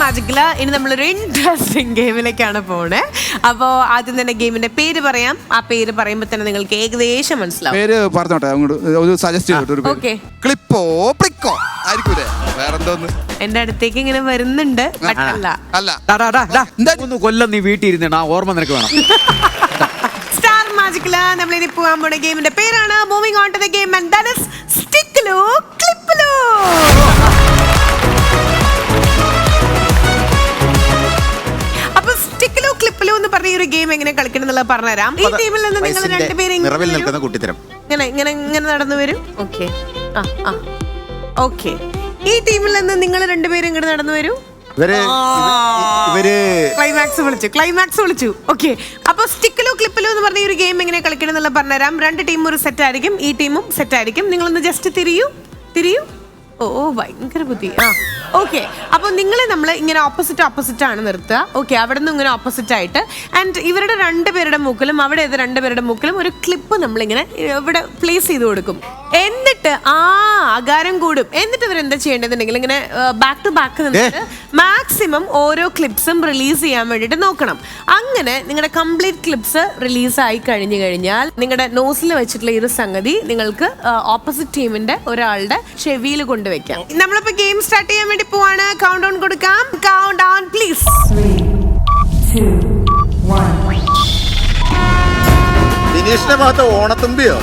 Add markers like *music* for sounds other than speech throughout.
മാജിക്കിൽ ഇനി നമ്മളൊരു ഇൻട്രസ്റ്റിംഗ് ഗെയിമിലേക്കാണ് പോണേ. അപ്പോൾ ആദ്യം തന്നെ ഗെയിമിന്റെ പേര് പറയാം. ആ പേര് പറയുമ്പോൾ തന്നെ നിങ്ങൾക്ക് ഏകദേശം മനസ്സിലാവും. പേര് പറഞ്ഞോട്ടെ അങ്ങോട്ട് ഒരു സജസ്റ്റ് ചെയ്തിട്ട് ഒരു ഓക്കെ ക്ലിപ്പോ പ്ലിക്കോ ആയിരിക്കൂലേ? വേറെന്തോന്ന്? എന്റെ അടുത്തേക്ക് ഇങ്ങനെ വരുന്നുണ്ട് അല്ല. അല്ല. ഡാ, ഡാ, ഡാ, ഡാ. എന്താ? ഒന്ന് കൊല്ലം നീ വീട്ടിൽ ഇരുന്നിട്ട് ആ ഓർമ്മ നിനക്ക് വേണം. സ്റ്റാർ മാജിക്കിൽ നമ്മൾ ഇനി പോകാൻ പോണ ഗെയിമിന്റെ പേരാണ്. Moving on to the game and that is സ്റ്റിക്കിലോ ക്ലിപ്പിലോ ഗെയിം എങ്ങനെ കളിക്കണം എന്നുള്ളത് പറഞ്ഞുതരാം. ഈ ടീമിൽ നിന്ന് നിങ്ങൾ വയസ്സിന്റെ രണ്ടുപേരും നിറവിൽ ഇങ്ങനെ വരും. കുട്ടിത്തരം. ഇങ്ങനെ ഇങ്ങനെ ഇങ്ങനെ നടന്നു വരും. ഓക്കെ. ആ ആ. ഓക്കെ. ഈ ടീമിൽ നിന്ന് നിങ്ങൾ രണ്ടുപേരും ഇങ്ങോട്ട് നടന്നു വരൂ. ഇവർ ഇവ- ഇവർ ക്ലൈമാക്സ് വിളിച്ചു. ക്ലൈമാക്സ് വിളിച്ചു. ഓക്കെ. അപ്പൊ സ്റ്റിക്കിലോ ക്ലിപ്പിലോ എന്ന് പറഞ്ഞ ഈ ഒരു ഗെയിം എങ്ങനെ കളിക്കണം എന്നുള്ളത് പറഞ്ഞുതരാം. രണ്ട് ടീമും ഒരു സെറ്റ് ആയിരിക്കും. ഈ ടീമും സെറ്റ് ആയിരിക്കും. നിങ്ങളൊന്ന് ജസ്റ്റ് തിരിയൂ. തിരിയൂ. ഓ ഭയങ്കര ബുദ്ധി. ആ ഓക്കെ അപ്പോൾ നിങ്ങളെ നമ്മൾ ഇങ്ങനെ ഓപ്പോസിറ്റ് ഓപ്പോസിറ്റ് ആണ് നിർത്തുക. ഓക്കെ അവിടെ നിന്ന് ഇങ്ങനെ ഓപ്പോസിറ്റ് ആയിട്ട്. ആൻഡ് ഇവരുടെ രണ്ടുപേരുടെ മൂക്കിലും അവിടെ ഏത് രണ്ടുപേരുടെ മൂക്കിലും ഒരു ക്ലിപ്പ് നമ്മളിങ്ങനെ ഇവിടെ പ്ലേസ് ചെയ്ത് കൊടുക്കും. എന്നിട്ട് ആ ആകാരം കൂടും. എന്നിട്ട് ഇവർ എന്താ ചെയ്യേണ്ടതുണ്ടെങ്കിൽ ഇങ്ങനെ ബാക്ക് ടു ബാക്ക് നിന്നിട്ട് മാക്സിമം ഓരോ ക്ലിപ്സും റിലീസ് ചെയ്യാൻ വേണ്ടിട്ട് നോക്കണം. അങ്ങനെ നിങ്ങളുടെ കംപ്ലീറ്റ് ക്ലിപ്സ് റിലീസ് ആയി കഴിഞ്ഞു കഴിഞ്ഞാൽ നിങ്ങളുടെ നോസിൽ വെച്ചിട്ടുള്ള ഈ ഒരു സംഗതി നിങ്ങൾക്ക് ഓപ്പോസിറ്റ് ടീമിന്റെ ഒരാളുടെ ചെവിയിൽ കൊണ്ടുവയ്ക്കാം. നമ്മളിപ്പോ ഗെയിം സ്റ്റാർട്ട് ചെയ്യാൻ വേണ്ടി പോവാണ്. കൗണ്ട് ഓൺ കൊടുക്കാം കൗണ്ട് ഓൺ പ്ലീസ് ഭാഗത്ത് ഓണത്തുമ്പിയോ?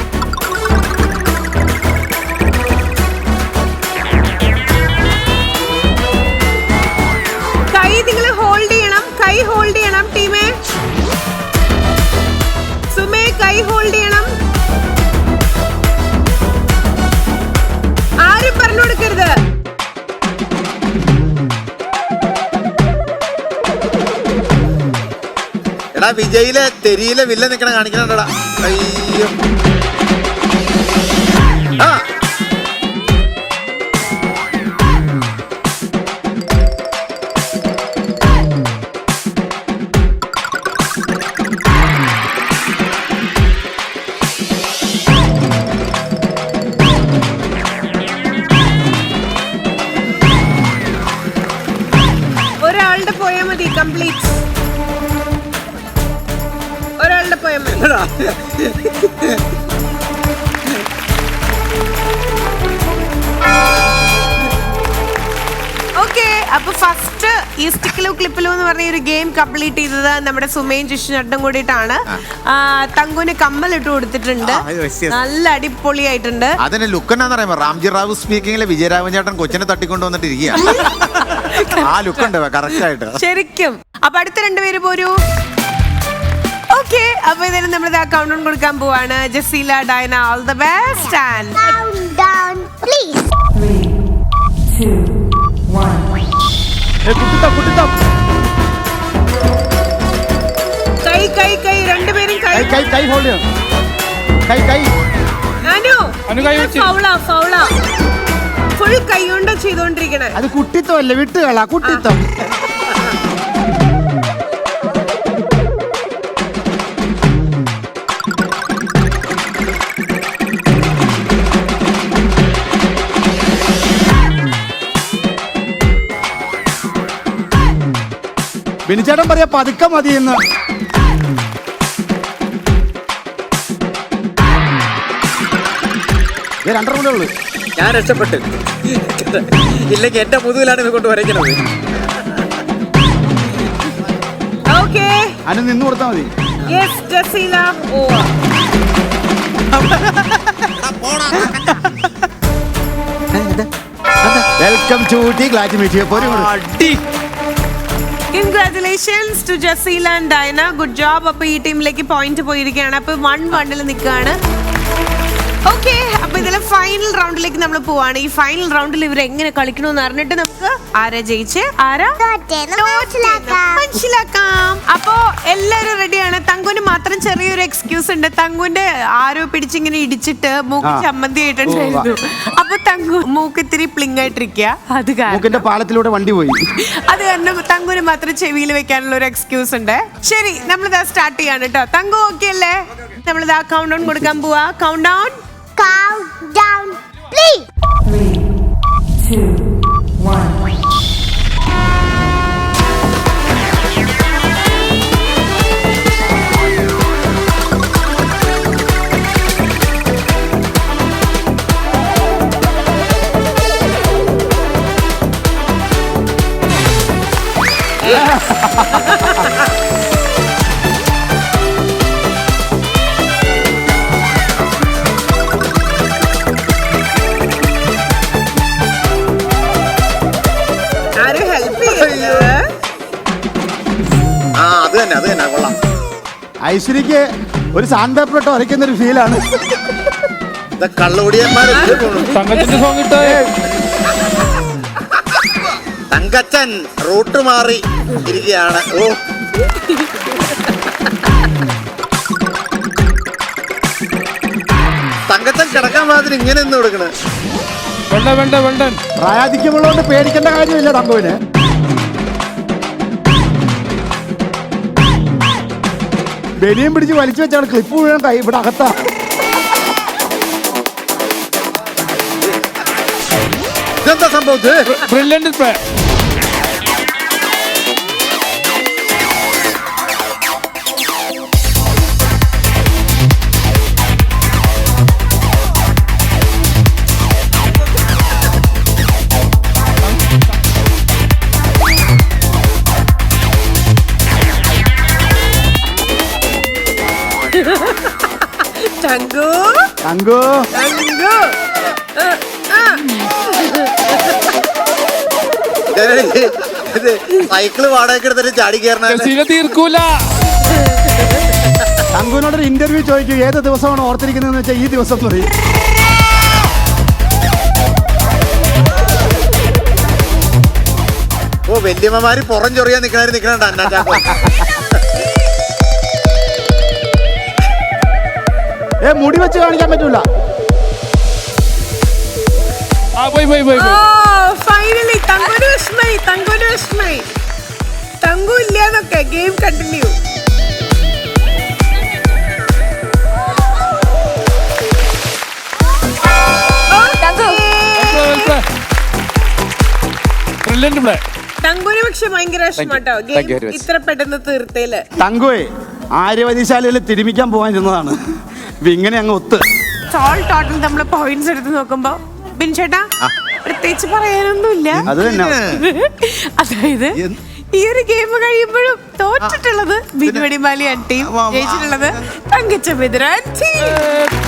എടാ വിജയിലെ തെരിയിലെ വില്ല നിക്കണ കാണിക്കണടാ അയ്യോ. ആ ഒരാളുടെ പോയാൽ മതി? അപ്പൊ ഫസ്റ്റ് ഈ സ്റ്റിക്കിലോ ക്ലിപ്പിലോ എന്ന് പറഞ്ഞ ഒരു ഗെയിം കംപ്ലീറ്റ് ചെയ്തത് നമ്മുടെ സുമയും ജിഷ്ണട്ടും കൂടിയിട്ടാണ്. തങ്കുവിന് കമ്മൽ ഇട്ട് കൊടുത്തിട്ടുണ്ട്. നല്ല അടിപൊളിയായിട്ടുണ്ട്. അതിന്റെ ലുക്ക് എന്നാന്ന് പറയുമ്പോ റാംജി റാവു സ്പീക്കിംഗിലെ വിജയരാഘവൻ ചേട്ടൻ കൊച്ചിനെ തട്ടിക്കൊണ്ട് വന്നിട്ട് ഇരിക്കുക ആ ലുക്ക് ഉണ്ട് കറക്റ്റ് ആയിട്ട്. ശരിക്കും. അപ്പൊ അടുത്ത രണ്ടുപേര് പോരൂ. ഓക്കെ അപ്പൊ ഇതിന് നമ്മൾ ഇത് ഡൗൺ കൊടുക്കാൻ പോവാണ്. Jaseela Daina all the best and Countdown, please. കൈ കൈ കൈ രണ്ടുപേരും കൈ. കൈ കൈ കൈ ഹോൾഡ് ചെയ്യണം. കൈ കൈ. അനു അനു കൈ വെച്ച്. ഫൗള ഫൗള ഫുൾ കൈ കൊണ്ട് ചെയ്തോണ്ടിരിക്കണേ. അത് കുട്ടിത്തം അല്ലേ വിട്ടുകളാ കുട്ടിത്തം ബിനിച്ചേട്ടൻ പറയാ പതുക്കെ മതിയെന്ന് എന്ന്. രണ്ടര മണി ഉള്ളു. ഞാൻ രക്ഷപ്പെട്ടു. ഇല്ലെങ്കിൽ എന്റെ മുതുകിലാണ് ഇത് കൊണ്ട് വരയ്ക്കണത് ഓക്കെ അനു നിന്ന് കൊടുത്താ മതി. വെൽക്കം ടു ടി ഗ്ലാറ്റ് മീറ്റ് പോരും അടി. Congratulations to Jaseela and Daina good job അപ്പൊ ഈ ടീമിലേക്ക് പോയിന്റ് പോയിരിക്കുകയാണ്. അപ്പൊ വൺ വണ്ണിൽ നിൽക്കുകയാണ്. ഓക്കെ അപ്പൊ ഇതിലെ ഫൈനൽ റൗണ്ടിലേക്ക് നമ്മൾ പോവാണ്. ഈ ഫൈനൽ റൗണ്ടിൽ ഇവർ എങ്ങനെ കളിക്കണമെന്ന് അറിഞ്ഞിട്ട് നമുക്ക് ആരാ ജയിച്ച്? ആരാ? മനസ്സിലാക്കാം. അപ്പോ എല്ലാരും റെഡിയാണ് തങ്കുന് മാത്രം ചെറിയൊരു എക്സ്ക്യൂസ് ഉണ്ട്. തങ്കുന്റെ ആരോ പിടിച്ചിങ്ങനെ ഇടിച്ചിട്ട് മൂക്ക്. ചമ്മന്തി ആയിട്ടുണ്ടായിരുന്നു അപ്പൊ തങ്കു മൂക്ക് ഇത്തിരി പ്ലിങ് ആയിട്ടിരിക്കുക അത് കാരണം. മൂക്കിന്റെ പാളത്തിലൂടെ വണ്ടി പോയി. അത് കാരണം തങ്കുന് മാത്രം ചെവിയിൽ വെക്കാനുള്ള ഒരു എക്സ്ക്യൂസ് ഉണ്ട്. ശരി നമ്മളിതാ സ്റ്റാർട്ട് ചെയ്യാണ് കേട്ടോ തങ്കു ഓക്കെ അല്ലേ? നമ്മളിതാ കൗണ്ട് ഡൗൺ കൊടുക്കാൻ പോവാ. Countdown Down, please. Three, two, one. Yeah. *laughs* തന്നെ അത് തന്നെ കൊള്ളാം. ഐശ്വര്യക്ക് ഒരു സാൻഡ് പേപ്പർ ഇട്ട് ഉരയ്ക്കുന്ന ഒരു ഫീലാണ് സോങ് ഇട്ടേ. തങ്കച്ചൻ റൂട്ട് മാറി ഇരിക്കുകയാണ്. ഓ. തങ്കച്ചൻ കിടക്കാൻ മാത്രം ഇങ്ങനെ ഒന്നും കൊടുക്കണേ. വേണ്ട വേണ്ട വേണ്ട പ്രായാധിക്യമുള്ളതുകൊണ്ട് പേടിക്കേണ്ട കാര്യമില്ല തങ്കുവിന് ബനിയും പിടിച്ച് വലിച്ചു വെച്ചാണ് ക്ലിപ്പ് വീഴാൻ കൈ ഇവിടെ അകത്താ. ഇതെന്താ സംഭവത്ത് brilliant thank you. Thank you. Thank you. Cycle വാടക എടുത്തിട്ട് ചാടി കയറണ തീർക്കൂല. തങ്കുവിനോടൊരു ഇന്റർവ്യൂ ചോദിക്കും. ഏത് ദിവസമാണ് ഓർത്തിരിക്കുന്നതെന്ന് വെച്ചാൽ ഈ ദിവസം പറയും. ഓ വല്യമ്മമാര് പുറം ചൊറിയാൻ നിക്കണാര് നിക്കണണ്ട ഏ മുടി വെച്ച് കാണിക്കാൻ പറ്റൂല. ഫൈനലി തങ്കു ഇല്ലാന്നൊക്കെ ഗെയിം കണ്ടിന്യൂ പക്ഷെ ഭയങ്കര വിഷമാട്ടോ ഗെയിം ഇത്ര പെട്ടെന്ന് തീർത്തേൽ. തങ്കുവേ ആര്യവതിശാലയിൽ തിരുമിക്കാൻ പോകാൻ ഇരുന്നതാണ് ഇപ്പൊ ഇങ്ങനെ അങ്ങ് ഒത്ത്. സോൾ ടോട്ടൽ നമ്മൾ പോയിന്റ്സ് എടുത്ത് നോക്കുമ്പോ ബിൻചേട്ടാ പ്രത്യേകിച്ച് പറയാനൊന്നുമില്ല. അത് തന്നെ അതായത് ഈ ഒരു ഗെയിം കഴിയുമ്പോഴും തോറ്റിട്ടുള്ളത് ബിനുവടി മാലിയാൻ ടീം ജയിച്ചിട്ടുള്ളത് തങ്കച്ച ബിദ്രാൻ ടീം